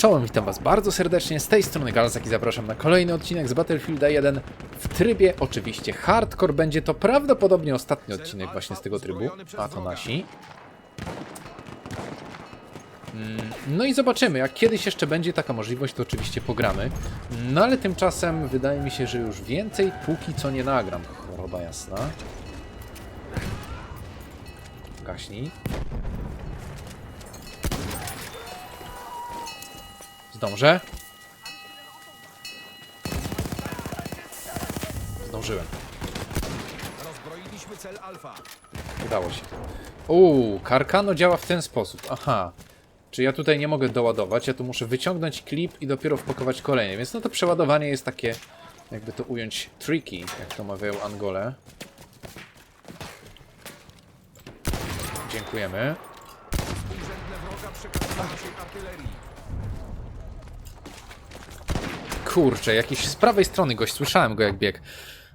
Czołem, witam was bardzo serdecznie, z tej strony Galzak i zapraszam na kolejny odcinek z Battlefielda 1 w trybie oczywiście hardcore. Będzie to prawdopodobnie ostatni odcinek właśnie z tego trybu, a to nasi. Mm, No i zobaczymy, jak kiedyś jeszcze będzie taka możliwość, to oczywiście pogramy. No ale tymczasem wydaje mi się, że już więcej póki co nie nagram. Choroba jasna. Gaśnij. Zdążę? Zdążyłem. Rozbroiliśmy cel Alfa. Udało się. Uuu, Karkano działa w ten sposób. Aha. Czy ja tutaj nie mogę doładować? Ja tu muszę wyciągnąć klip i dopiero wpakować kolejny. Więc no to przeładowanie jest takie, jakby to ująć, tricky, jak to mawiają Angole. Dziękujemy. Urzędne wroga przekazują naszej artylerii. Kurczę, jakiś z prawej strony gość, słyszałem go jak bieg.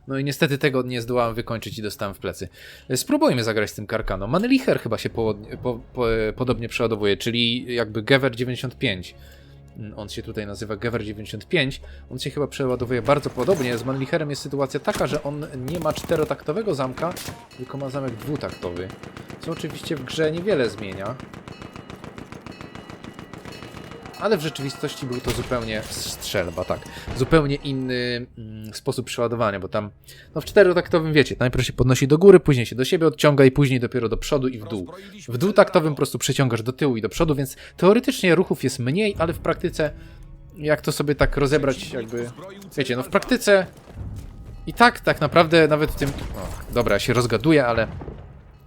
No i niestety tego nie zdołałem wykończyć i dostałem w plecy. Spróbujmy zagrać z tym Karkano. Manlicher chyba się po, po, po, podobnie przeładowuje, czyli jakby Gever 95. Mm, On się tutaj nazywa Gever 95. On się chyba przeładowuje bardzo podobnie. Z Manlicherem jest sytuacja taka, że on nie ma czterotaktowego zamka, tylko ma zamek dwutaktowy. Co oczywiście w grze niewiele zmienia. Ale w rzeczywistości był to zupełnie strzelba, tak. Zupełnie inny mm, sposób przeładowania, bo tam no w czterotaktowym wiecie, najpierw się podnosi do góry, później się do siebie odciąga i później dopiero do przodu i w dół. W dwutaktowym po prostu przeciągasz do tyłu i do przodu, więc teoretycznie ruchów jest mniej, ale w praktyce jak to sobie tak rozebrać jakby wiecie, no w praktyce i tak tak naprawdę nawet w tym o, dobra, się rozgaduję, ale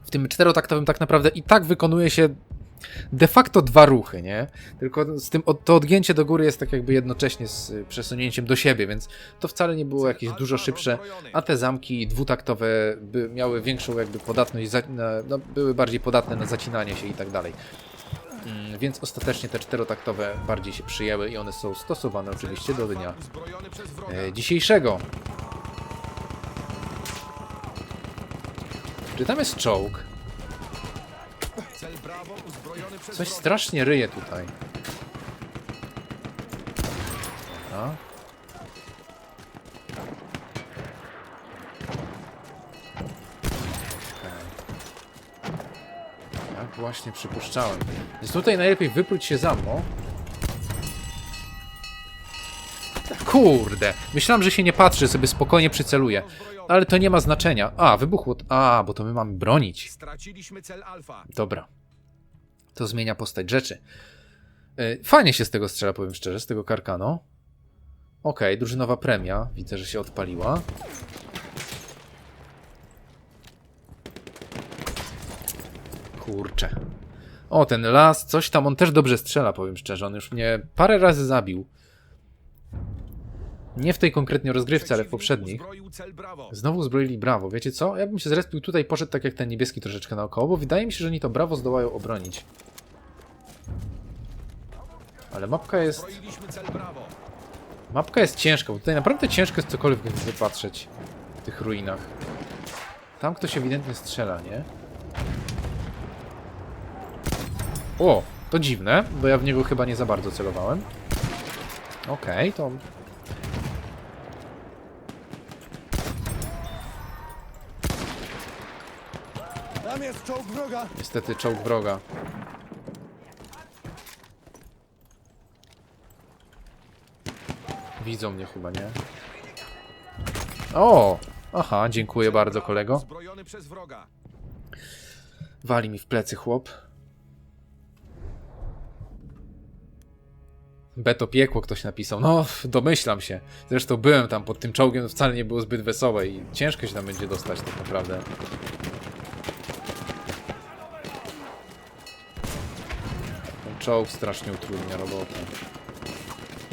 w tym czterotaktowym tak naprawdę i tak wykonuje się de facto dwa ruchy, nie? Tylko z tym to odgięcie do góry jest tak jakby jednocześnie z y, przesunięciem do siebie, więc to wcale nie było jakieś dużo szybsze, a te zamki dwutaktowe miały większą jakby podatność, no, były bardziej podatne na zacinanie się i tak dalej. Mm, Więc ostatecznie te czterotaktowe bardziej się przyjęły i one są stosowane oczywiście do dnia e, dzisiejszego. Czy tam jest czołg? Coś strasznie ryje tutaj. Okej. Jak właśnie przypuszczałem. Więc tutaj najlepiej wypróć się za mną. Kurde! Myślałem, że się nie patrzy, sobie spokojnie przyceluję. Ale to nie ma znaczenia. A, wybuchło. A, bo to my mamy bronić. Straciliśmy cel Alfa. Dobra. To zmienia postać rzeczy. Yy, Fajnie się z tego strzela, powiem szczerze, z tego karkano. Okej, drużynowa premia. Widzę, że się odpaliła. Kurczę. O, ten las, coś tam, on też dobrze strzela, powiem szczerze. On już mnie parę razy zabił. Nie w tej konkretnie rozgrywce, ale w poprzednich. Znowu zbroili brawo. Wiecie co? Ja bym się zrespił tutaj, poszedł tak jak ten niebieski troszeczkę naokoło, bo wydaje mi się, że oni to brawo zdołają obronić. Ale mapka jest... Mapka jest ciężka, bo tutaj naprawdę ciężko jest cokolwiek wypatrzeć w tych ruinach. Tam ktoś ewidentnie strzela, nie? O, to dziwne, bo ja w niego chyba nie za bardzo celowałem. Okej, to... czołg wroga! Niestety czołg wroga. Widzą mnie chyba, nie? O! Aha, dziękuję bardzo kolego. Uzbrojony przez wroga. Wali mi w plecy chłop. Beto piekło ktoś napisał. No, domyślam się. Zresztą byłem tam pod tym czołgiem, wcale nie było zbyt wesołe i ciężko się tam będzie dostać tak naprawdę. Czołg strasznie utrudnia robotę.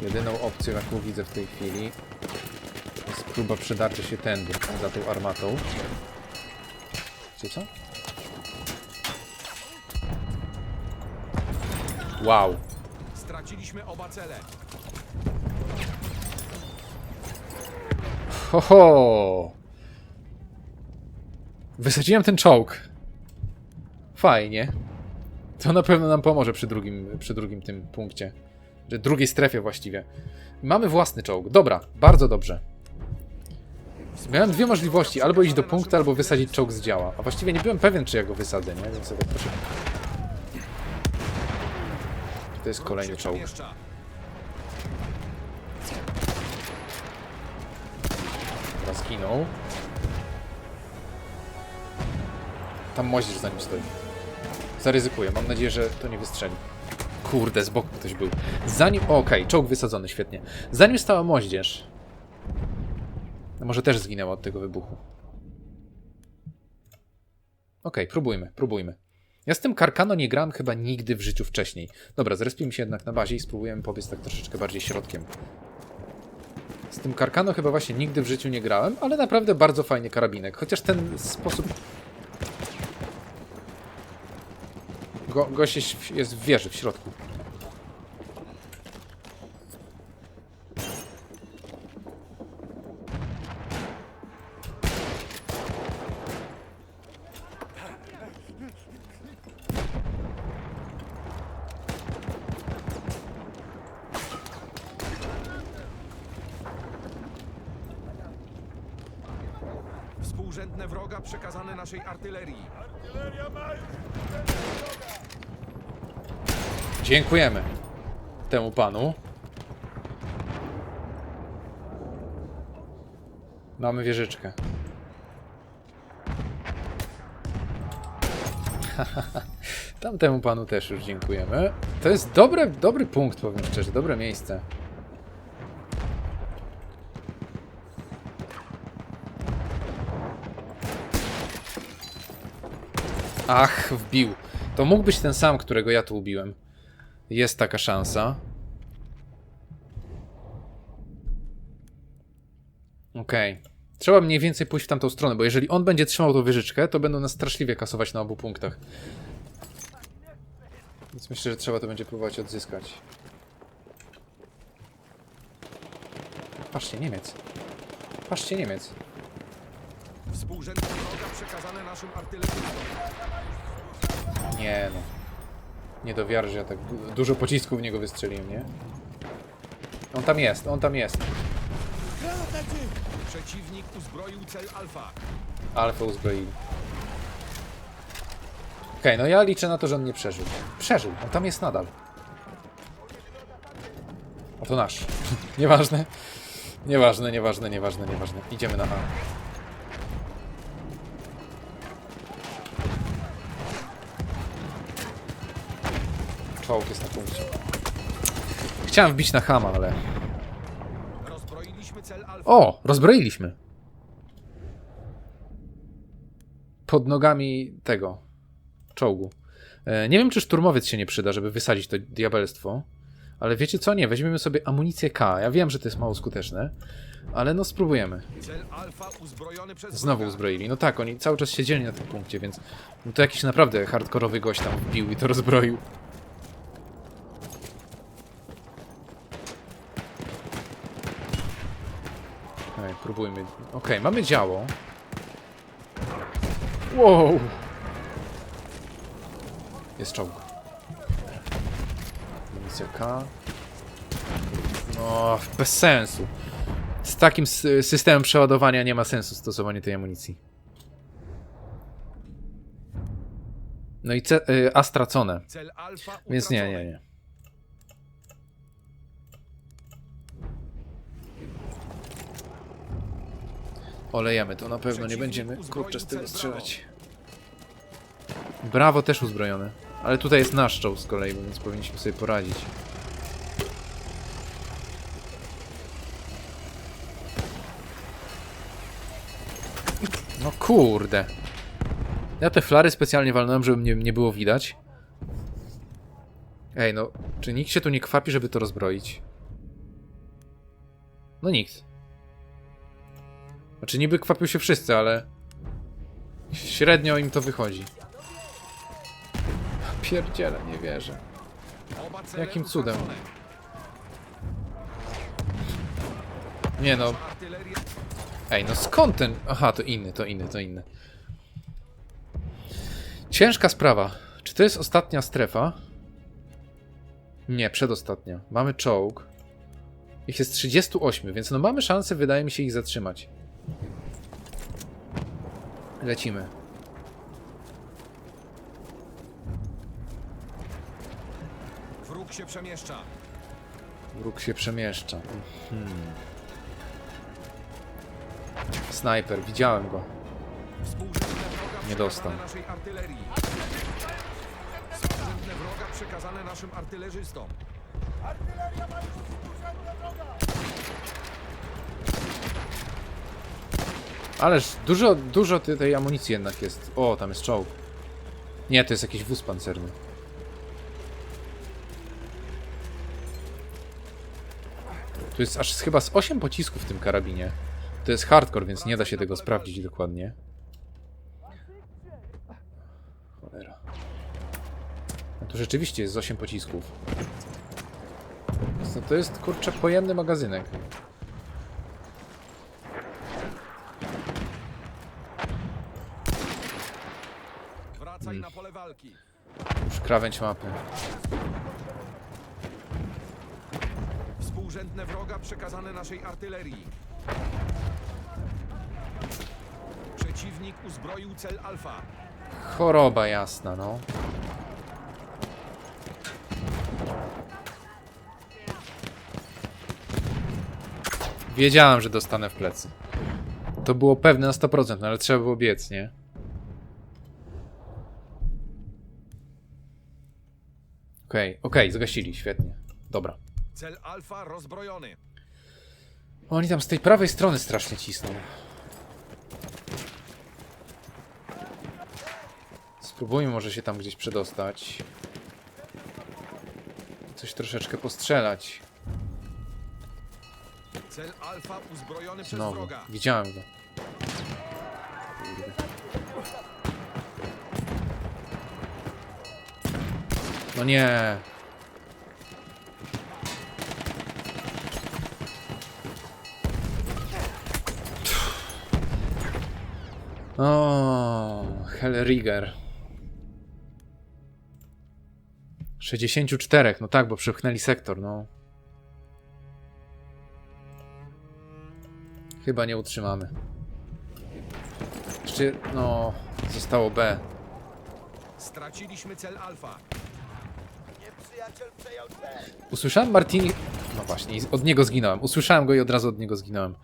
Jedyną opcją, jaką widzę w tej chwili, jest próba przedarcia się tędy, za tą armatą. Czy co? Wow. Straciliśmy oba cele. Ho, ho. Wysadziłem ten czołg. Fajnie. To na pewno nam pomoże przy drugim, przy drugim tym punkcie. Że drugiej strefie właściwie. Mamy własny czołg. Dobra, bardzo dobrze. Miałem dwie możliwości, albo iść do punktu, albo wysadzić czołg z działa. A właściwie nie byłem pewien, czy ja go wysadzę, nie? Więc sobie proszę. To jest kolejny czołg. Teraz zginął. Tam moździerz za nim stoi. Zaryzykuję, mam nadzieję, że to nie wystrzeli. Kurde, z boku ktoś był. Zanim... Okej, czołg wysadzony, świetnie. Zanim stała moździerz... No może też zginęła od tego wybuchu. Okej, próbujmy, próbujmy. Ja z tym Karkano nie grałem chyba nigdy w życiu wcześniej. Dobra, zrespimy się jednak na bazie i spróbujemy pobiec tak troszeczkę bardziej środkiem. Z tym Karkano chyba właśnie nigdy w życiu nie grałem, ale naprawdę bardzo fajny karabinek. Chociaż ten sposób... Go, gość jest, jest w wieży, w środku. Współrzędne wroga przekazane naszej artylerii. Dziękujemy temu panu. Mamy wieżyczkę. Tamtemu panu też już dziękujemy. To jest dobre, dobry punkt, powiem szczerze, dobre miejsce. Ach, wbił. To mógł być ten sam, którego ja tu ubiłem. Jest taka szansa. Okej. Trzeba mniej więcej pójść w tamtą stronę, bo jeżeli on będzie trzymał tą wieżyczkę, to będą nas straszliwie kasować na obu punktach. Więc myślę, że trzeba to będzie próbować odzyskać. Patrzcie, Niemiec. Patrzcie, Niemiec. Współrzędne przekazane naszym. Nie no. Nie do wiary, że ja tak du dużo pocisków w niego wystrzeliłem, nie? On tam jest, on tam jest. Przeciwnik uzbroił cel Alfa. Alfa uzbroili. Okej, no ja liczę na to, że on nie przeżył. Przeżył, on tam jest nadal. O, to nasz. nieważne. Nieważne, nieważne, nieważne, nieważne. Idziemy na A. Czołg jest na punkcie. Chciałem wbić na Hama, ale... Rozbroiliśmy cel Alfa. O! Rozbroiliśmy. Pod nogami tego czołgu. E, nie wiem, czy szturmowiec się nie przyda, żeby wysadzić to diabelstwo. Ale wiecie co? Nie, weźmiemy sobie amunicję K. Ja wiem, że to jest mało skuteczne, ale no spróbujemy. Cel Alfa uzbrojony przez Znowu wroga. uzbroili. No tak, oni cały czas siedzieli na tym punkcie, więc no to jakiś naprawdę hardkorowy gość tam wbił i to rozbroił. Próbujmy. Okej, mamy działo. Wow! Jest czołg. Amunicja K. No, bez sensu. Z takim systemem przeładowania nie ma sensu stosowanie tej amunicji. No i ce- y, A stracone, więc nie, nie, nie. Olejemy, to na pewno nie będziemy kurczę z tego strzelać. Brawo też uzbrojone. Ale tutaj jest nasz czołg z kolei, więc powinniśmy sobie poradzić. No kurde. Ja te flary specjalnie walnąłem, żeby mnie nie było widać. Ej, no, czy nikt się tu nie kwapi, żeby to rozbroić? No nikt. Znaczy niby kwapią się wszyscy, ale... Średnio im to wychodzi. Pierdziele, nie wierzę. Jakim cudem? Nie no, Ej, no skąd ten... Aha, to inny, to inny, to inny. Ciężka sprawa. Czy to jest ostatnia strefa? Nie, przedostatnia. Mamy czołg. Ich jest 38, więc no mamy szansę, wydaje mi się, ich zatrzymać. Lecimy. Wróg się przemieszcza. Wróg się przemieszcza. Mhm. Snajper, widziałem go. Współrzędne wroga Nie dostał. przekazane naszej artylerii. Współrzędne wroga przekazane naszym artylerzystom. Artyleria ma już współrzędne wroga! Ależ dużo, dużo tej amunicji jednak jest. O, tam jest czołg. Nie, to jest jakiś wóz pancerny. Tu jest aż chyba z 8 pocisków w tym karabinie. To jest hardcore, więc nie da się tego sprawdzić dokładnie. Cholera. No tu rzeczywiście jest z 8 pocisków. No to jest kurczę pojemny magazynek. Wracaj na pole walki. Już krawędź mapy. Współrzędne wroga przekazane naszej artylerii. Przeciwnik uzbroił cel Alfa. Choroba jasna, no. Wiedziałem, że dostanę w plecy. To było pewne na 100%, no ale trzeba było biec, nie? Okej, okej, zagasili, świetnie. Dobra. Cel Alfa rozbrojony. Oni tam z tej prawej strony strasznie cisną. Spróbujmy może się tam gdzieś przedostać. Coś troszeczkę postrzelać. Cel Alfa uzbrojony przez Znowu. wroga. Widziałem go. Kurde. No nie. O, Hellrigger. 64, no tak, bo przepchnęli sektor, no. Chyba nie utrzymamy. Jeszcze, no, zostało B. Straciliśmy cel Alfa. Usłyszałem Martini... No właśnie, od niego zginąłem. Usłyszałem go i od razu od niego zginąłem.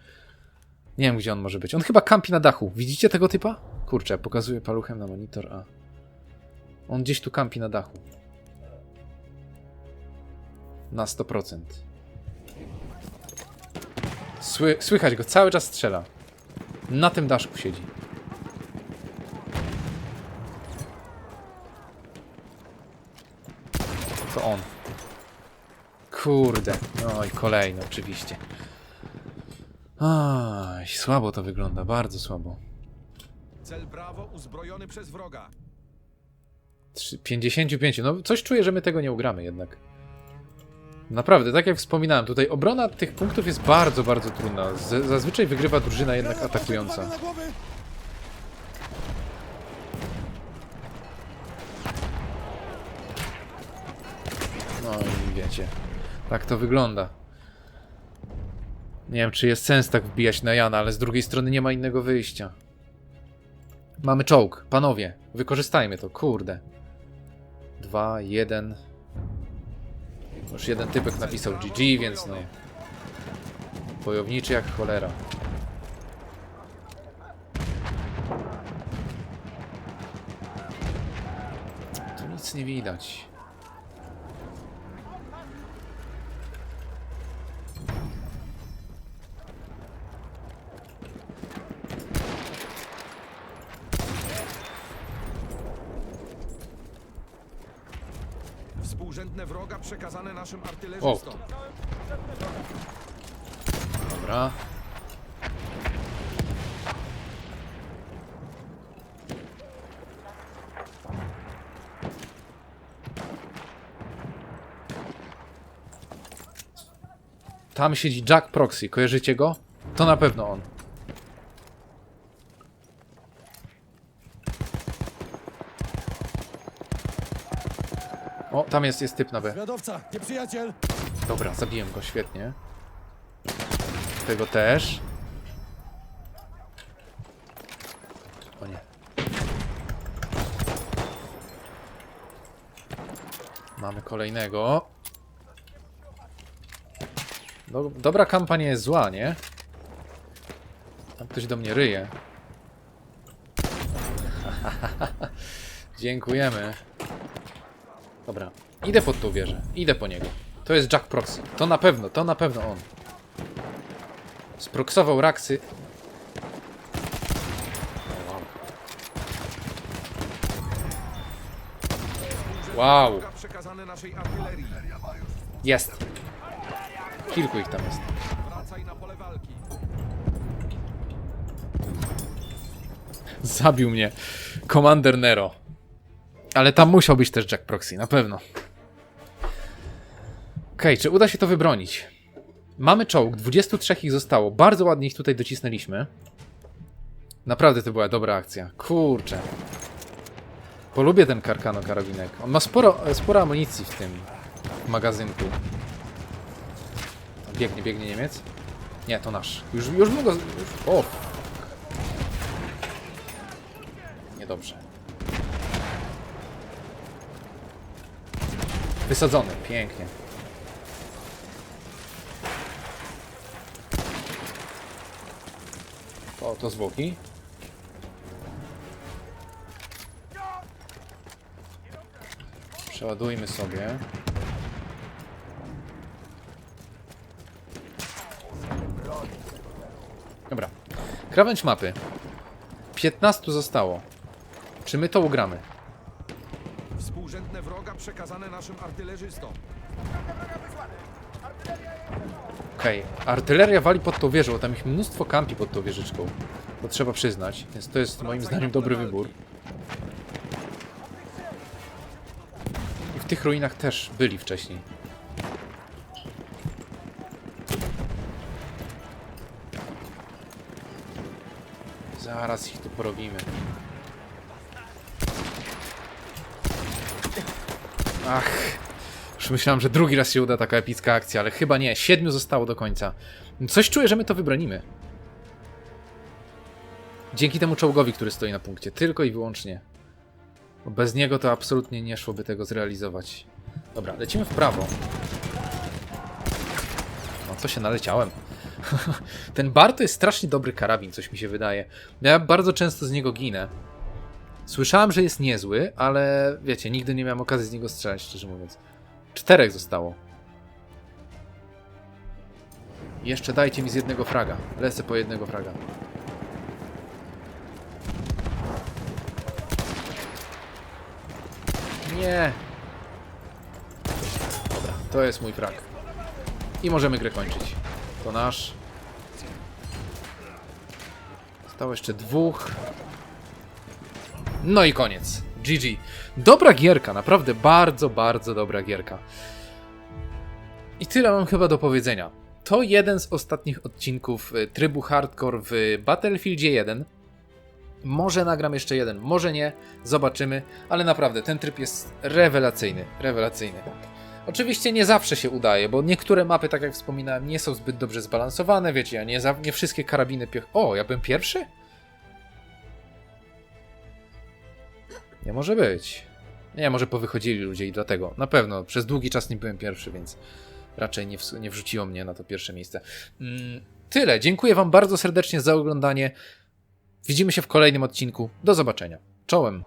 Nie wiem, gdzie on może być. On chyba kampi na dachu. Widzicie tego typa? Kurczę, pokazuję paluchem na monitor, a... On gdzieś tu kampi na dachu. Na 100%. Sły słychać go, cały czas strzela. Na tym daszku siedzi. To on. Kurde. No i kolejny oczywiście. Aj, słabo to wygląda, bardzo słabo. Cel Bravo uzbrojony przez wroga. Trzy- 55. No coś czuję, że my tego nie ugramy jednak. Naprawdę, tak jak wspominałem, tutaj obrona tych punktów jest bardzo, bardzo trudna. Z zazwyczaj wygrywa drużyna jednak Granat atakująca. przekopany na głowy! No i tak to wygląda. Nie wiem, czy jest sens tak wbijać na Jana, ale z drugiej strony nie ma innego wyjścia. Mamy czołg, panowie, wykorzystajmy to, kurde. Dwa, jeden. Już jeden typek napisał GG, więc no. Wojowniczy jak cholera. Tu nic nie widać. Współrzędne wroga przekazane artylerzystom. Dobra. Tam siedzi Jack Proxy, kojarzycie go? To na pewno on. O, tam jest, jest typ na B. Zwiadowca, nieprzyjaciel! Dobra, zabiłem go, świetnie. Tego też. O nie. Mamy kolejnego. Do, dobra kampania jest zła, nie? Tam ktoś do mnie ryje. Dziękujemy. Dobra, idę pod tą wieżę. Idę po niego. To jest Jack Proxy. To na pewno, to na pewno on. Sproksował raksy. Wow, jest. Kilku ich tam jest. Zabił mnie Commander Nero. Ale tam musiał być też Jack Proxy, na pewno. Okej, czy uda się to wybronić? Mamy czołg, 23 ich zostało. Bardzo ładnie ich tutaj docisnęliśmy. Naprawdę to była dobra akcja. Kurczę. Polubię ten Karkano karabinek. On ma sporo, sporo amunicji w tym magazynku. Biegnie, biegnie Niemiec. Nie, to nasz. Już, już mu go... Już, o, Niedobrze. Wysadzony, pięknie. O, to zwłoki. Przeładujmy sobie. Dobra. Krawędź mapy. 15 zostało. Czy my to ugramy? Przekazane naszym artylerzystom. Okej, artyleria wali pod tą wieżą, tam ich mnóstwo kampi pod tą wieżyczką. To trzeba przyznać, więc to jest moim zdaniem dobry wybór. I w tych ruinach też byli wcześniej. Zaraz ich tu porobimy. Ach, już myślałem, że drugi raz się uda taka epicka akcja, ale chyba nie. Siedmiu zostało do końca. Coś czuję, że my to wybronimy. Dzięki temu czołgowi, który stoi na punkcie. Tylko i wyłącznie. Bo bez niego to absolutnie nie szłoby tego zrealizować. Dobra, lecimy w prawo. No to się naleciałem. Ten bar to jest strasznie dobry karabin, coś mi się wydaje. Ja bardzo często z niego ginę. Słyszałem, że jest niezły, ale wiecie, nigdy nie miałem okazji z niego strzelać, szczerze mówiąc. Czterech zostało. Jeszcze dajcie mi z jednego fraga. Lecę po jednego fraga. Nie. Dobra, to jest mój frag. I możemy grę kończyć. To nasz. Zostało jeszcze dwóch. No i koniec. GG. Dobra gierka, naprawdę bardzo, bardzo dobra gierka. I tyle mam chyba do powiedzenia. To jeden z ostatnich odcinków y, trybu hardcore w Battlefieldzie 1. Może nagram jeszcze jeden, może nie, zobaczymy, ale naprawdę ten tryb jest rewelacyjny, rewelacyjny. Oczywiście nie zawsze się udaje, bo niektóre mapy, tak jak wspominałem, nie są zbyt dobrze zbalansowane, wiecie, ja nie, za, nie wszystkie karabiny piech... O, ja byłem pierwszy? Nie może być. Nie, może powychodzili ludzie i dlatego. Na pewno, przez długi czas nie byłem pierwszy, więc raczej nie, nie wrzuciło mnie na to pierwsze miejsce. Mm, tyle. Dziękuję Wam bardzo serdecznie za oglądanie. Widzimy się w kolejnym odcinku. Do zobaczenia. Czołem.